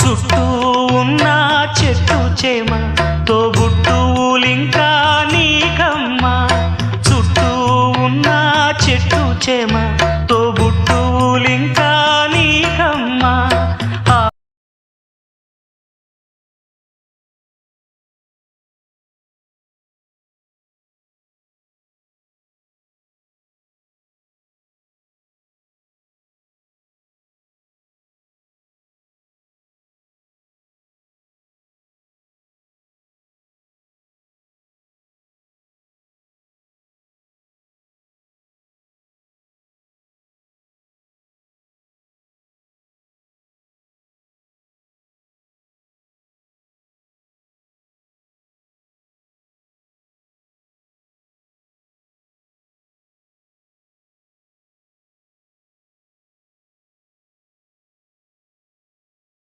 చుట్టూ ఉన్న చెట్టు చేమ తోబుట్టువులింకా నీకమ్మ. చుట్టూ ఉన్న చెట్టు చేమ